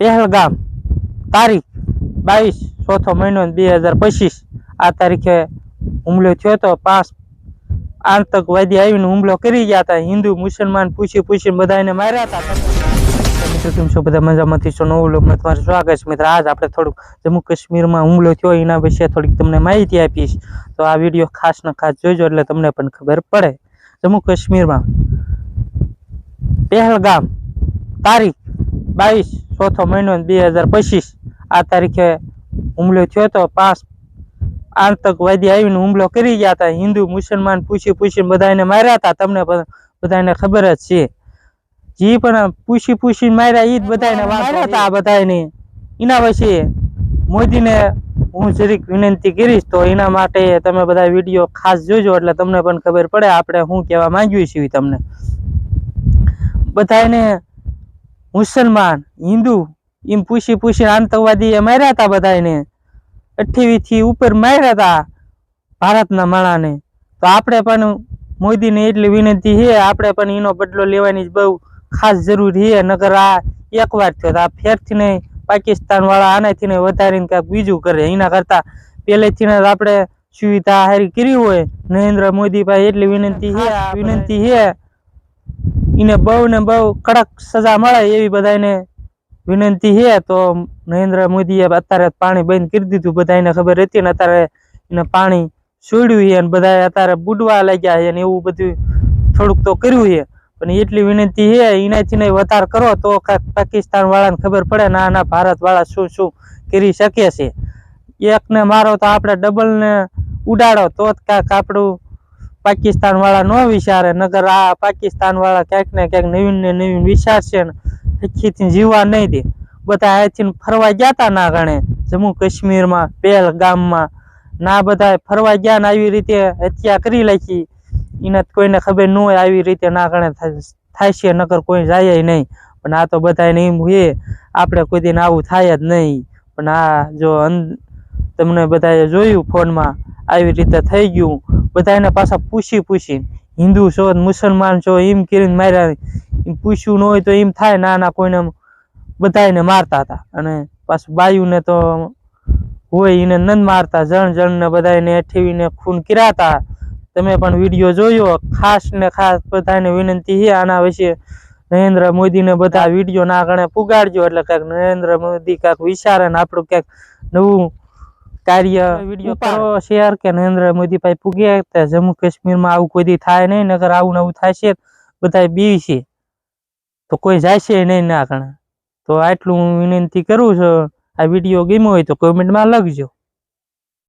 પહેલગામ, તારીખ બાવીસ ચોથો મહિનો બે હજાર પચીસ. આ તારીખે હુમલો થયો હતો. પાંચ આતંકવાદી આવીને હુમલો કરી ગયા હતા. હિન્દુ, મુસલમાન, પૂછી પૂછીને બધાને માર્યા હતા. મિત્રો, કેમ બધા મજામાંથી છો નવું તમારું સ્વાગત છે. આજ આપણે થોડુંક જમ્મુ કાશ્મીરમાં હુમલો થયો. એના વિશે થોડીક તમને માહિતી આપીશ. તો આ વીડિયો ખાસ ને ખાસ જોજો એટલે તમને પણ ખબર પડે. જમ્મુ કાશ્મીરમાં પહેલગામ, તારીખ બાવીસ ચોથો મહિનો બે હજાર પચીસ. આ તારીખે હુમલો થયો હતો. પાંચ આતંકવાદી આવીને હુમલો કરી ગયા હતા. હિન્દુ મુસલમાન પૂછી પૂછીને બધાને માર્યા હતા. તમને બધાને ખબર જ છે. જે પણ પૂછી પૂછીને માર્યા એ જ બધાને માર્યા હતા. આ બધાને એના પછી મોદીને હું જરીક વિનંતી કરીશ તો એના માટે તમે બધા વીડિયો ખાસ જોજો એટલે તમને પણ ખબર પડે. આપણે શું કહેવા માંગીએ છીએ તમને. બધાને મુસલમાન, હિન્દુ, એમ પૂછી પૂછી આતંકવાદી એ માર્યા હતા બધાને અઠ્યાવીસથી ઉપર માર્યા હતા ભારતના માણાને. તો આપણે પણ મોદીને એટલી વિનંતી છે, આપણે પણ એનો બદલો લેવાની બહુ ખાસ જરૂરી છે. નગર આ એક વાર થયો આ ફેરથી ને પાકિસ્તાન વાળા આનાથી નહીં વધારીને કાંઈક બીજું કરે. એના કરતા પહેલેથી જ આપણે સુવિધા હારી કરી હોય. નરેન્દ્ર મોદી ભાઈ એટલી વિનંતી છે વિનંતી છે. એને બહુ ને બહુ કડક સજા મળે એવી બધાને વિનંતી છે. તો નરેન્દ્ર મોદીએ અત્યારે પાણી બંધ કરી દીધું. બધાને ખબર હતી ને અત્યારે એને પાણી છોડ્યું છે અને બધા અત્યારે બુડવા લાગ્યા છે અને એવું બધું થોડુંક તો કર્યું છે. પણ એટલી વિનંતી છે એનાથી નહીં વધાર કરો તો પાકિસ્તાન વાળાને ખબર પડે ના ના ભારત વાળા શું શું કરી શકે છે. એકને મારો તો આપણે ડબલને ઉડાડો તો જ કાંઈક આપણું પાકિસ્તાન વાળા ન વિચારે નગર આ પાકિસ્તાન વાળા ક્યાંક ને ક્યાંક નવીન ને નવીન વિચારશે ને આખીથી નહીં દે. બધા અહીંથી ફરવા ગયા તા ના ગણે. જમ્મુ કાશ્મીરમાં, પહેલગામમાં, ના બધા ફરવા ગયા ને આવી રીતે હત્યા કરી લખી. એને કોઈને ખબર ન હોય આવી રીતે ના ગણે થાય છે નગર કોઈ જાય નહીં. પણ આ તો બધાને એમ હોય આપણે કોઈ દિન આવું થાય જ નહીં. પણ આ જો તમને બધાએ જોયું ફોનમાં આવી રીતે થઈ ગયું. બધાને પાછા પૂછી પૂછી હિન્દુ છો મુસલમાન છો? એમ કરીને માર્યા. પૂછ્યું ન હોય તો એમ થાય ના ના કોઈને બધાને મારતા હતા. અને પાછું બાયુને તો હોય એને નંદ મારતા, જણ જણને બધાને અઠેવીને ખૂન કર્યા હતા તમે પણ વીડિયો જોયો? ખાસ ને ખાસ બધાને વિનંતી છે આના વિશે. નરેન્દ્ર મોદીને બધા વીડિયો ના ગણે પુગાડજો એટલે કંઈક નરેન્દ્ર મોદી કાંઈક વિચારે ને આપણું ક્યાંક નવું કાર્ય વીડિયો કરો શેર કે નરેન્દ્ર મોદી ભાઈ પૂગે તે જમ્મુ કાશ્મીરમાં આવું કોઈ દી થાય નહીં નગર આવું ને આવું થાય છે બધા બી છે. તો કોઈ જાય છે નહીં ના કારણે. તો આટલું હું વિનંતી કરું છું. આ વીડિયો ગમ્યો હોય તો કોમેન્ટમાં લખજો.